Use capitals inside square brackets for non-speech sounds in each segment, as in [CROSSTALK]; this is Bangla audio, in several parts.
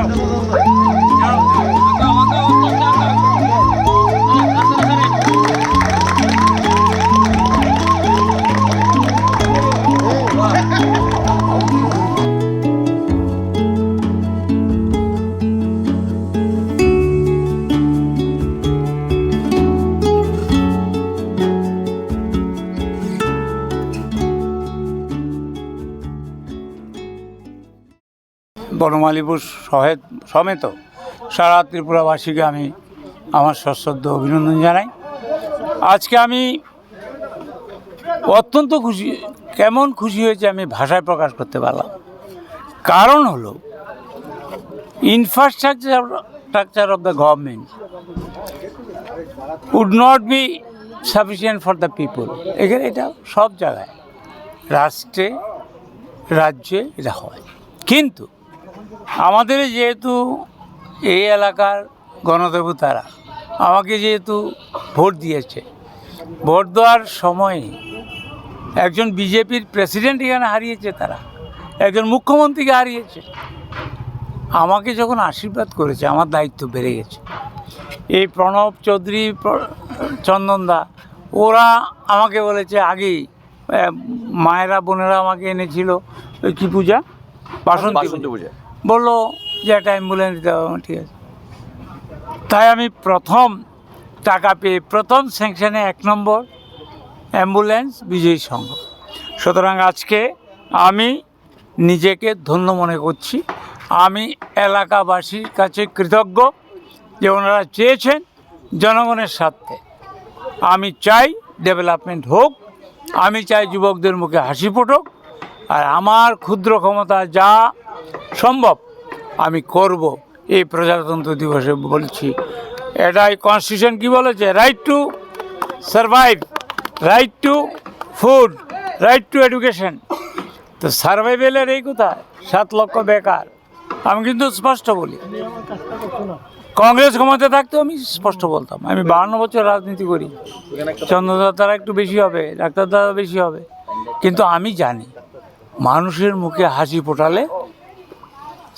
out. বনমালীপুর সহেত সমেত সারা ত্রিপুরাবাসীকে আমি আমার সশ্রদ্ধ অভিনন্দন জানাই। আজকে আমি অত্যন্ত খুশি, কেমন খুশি হয়েছে আমি ভাষায় প্রকাশ করতে পারলাম। কারণ হলো infrastructure structure of the government would not be sufficient for the people এখানে এটা সব জায়গায়, রাষ্ট্রে, রাজ্যে এটা হয়। কিন্তু আমাদের যেহেতু এই এলাকার গণদেবতারা আমাকে যেহেতু ভোট দিয়েছে, ভোট দেওয়ার সময় একজন বিজেপির প্রেসিডেন্ট এখানে হারিয়েছে তারা, একজন মুখ্যমন্ত্রীকে হারিয়েছে। আমাকে যখন আশীর্বাদ করেছে, আমার দায়িত্ব বেড়ে গেছে। এই প্রণব চৌধুরী চন্দনদা ওরা আমাকে বলেছে, আগেই মায়েরা, বোনেরা আমাকে এনেছিল কী পূজা বাসন্তী পূজা। বলল, যে একটা অ্যাম্বুলেন্স দেওয়া ঠিক আছে। তাই আমি প্রথম টাকা পেয়ে, প্রথম স্যাংশনে এক নম্বর অ্যাম্বুলেন্স বিজয়ী সংঘ। সুতরাং আজকে আমি নিজেকে ধন্য মনে করছি। আমি এলাকাবাসীর কাছে কৃতজ্ঞ যে ওনারা চেয়েছেন জনগণের স্বার্থে। আমি চাই ডেভেলপমেন্ট হোক, আমি চাই যুবকদের মুখে হাসি ফুটুক আর আমার ক্ষুদ্র ক্ষমতা যা সম্ভব আমি করব। এই প্রজাতন্ত্র দিবসে বলছি। এটাই কনস্টিটিউশন কি বলেছে? Right to survive right to food right to education তো সার্ভাইভেলের এই কোথায় সাত লক্ষ বেকার। আমি কিন্তু স্পষ্ট বলি। কংগ্রেস ক্ষমতা থাকতে আমি স্পষ্ট বলতাম। আমি বাহান্ন বছর রাজনীতি করি। চন্দ্রদা তারা একটু বেশি হবে ডাক্তার দাদা বেশি হবে। কিন্তু আমি জানি মানুষের মুখে হাসি ফোটালে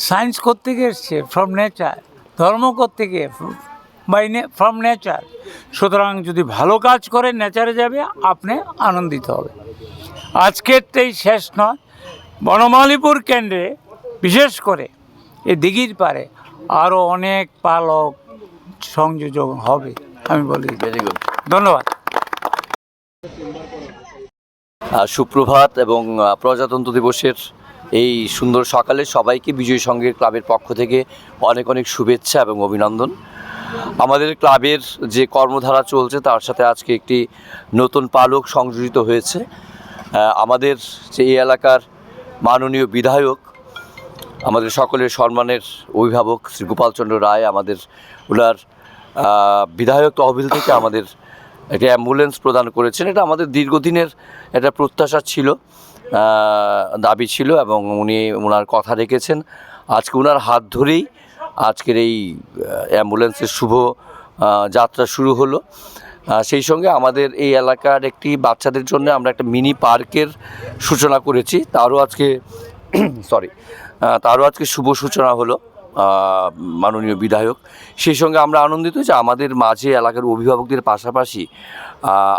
সায়েন্স থেকে এসছে? ফ্রম নেচার ধর্ম থেকে বাই ফ্রম নেচার সুতরাং যদি ভালো কাজ করে নেচারে যাবে আপনি আনন্দিত হবে। আজকেরটাই শেষ নয়। বনমালীপুর কেন্দ্রে বিশেষ করে এ দিঘির পারে আরও অনেক পালক সংযোজন হবে আমি বলি। ভেরি গুড ধন্যবাদ। সুপ্রভাত এবং প্রজাতন্ত্র দিবসের এই সুন্দর সকালে সবাইকে বিজয় সংঘের ক্লাবের পক্ষ থেকে অনেক অনেক শুভেচ্ছা এবং অভিনন্দন। আমাদের ক্লাবের যে কর্মধারা চলছে, তার সাথে আজকে একটি নতুন পালক সংযোজিত হয়েছে। আমাদের যে এই এলাকার মাননীয় বিধায়ক, আমাদের সকলের সম্মানের অভিভাবক শ্রী গোপালচন্দ্র রায়, আমাদের ওনার বিধায়ক তহবিল থেকে আমাদের একটা অ্যাম্বুলেন্স প্রদান করেছেন। এটা আমাদের দীর্ঘদিনের একটা প্রত্যাশা ছিল দাবি ছিল এবং উনি ওনার কথা রেখেছেন। আজকে ওনার হাত ধরেই আজকের এই অ্যাম্বুলেন্সের শুভ যাত্রা শুরু হলো। সেই সঙ্গে আমাদের এই এলাকার একটি বাচ্চাদের জন্য আমরা একটা মিনি পার্কের সূচনা করেছি। তারও আজকে [CLEARS THROAT] সরি তারও আজকে শুভ সূচনা হলো। মাননীয় বিধায়ক। সেই সঙ্গে আমরা আনন্দিত যে আমাদের মাঝে এলাকার অভিভাবকদের পাশাপাশি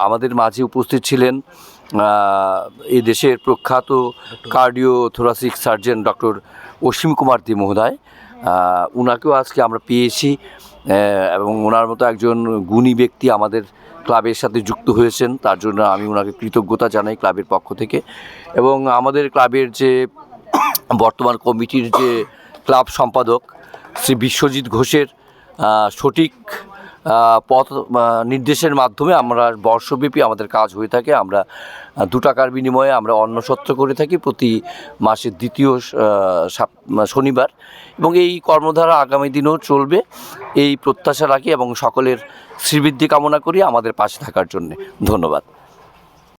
আমাদের মাঝে উপস্থিত ছিলেন এই দেশের প্রখ্যাত cardio thoracic surgeon doctor Asim Kumar De মহোদয় ওনাকেও আজকে আমরা পেয়েছি এবং ওনার মতো একজন গুণী ব্যক্তি আমাদের ক্লাবের সাথে যুক্ত হয়েছেন। তার জন্য আমি ওনাকে কৃতজ্ঞতা জানাই ক্লাবের পক্ষ থেকে। এবং আমাদের ক্লাবের যে বর্তমান কমিটির যে ক্লাব সম্পাদক শ্রী বিশ্বজিৎ ঘোষের সঠিক পথ নির্দেশের মাধ্যমে আমরা বর্ষব্যাপী আমাদের কাজ হয়ে থাকে। আমরা দু টাকার বিনিময়ে আমরা অন্নসত্র করে থাকি প্রতি মাসের দ্বিতীয় শনিবার। এবং এই কর্মধারা আগামী দিনেও চলবে। এই প্রত্যাশা রাখি এবং সকলের শ্রীবৃদ্ধি কামনা করি আমাদের পাশে থাকার জন্যে। ধন্যবাদ।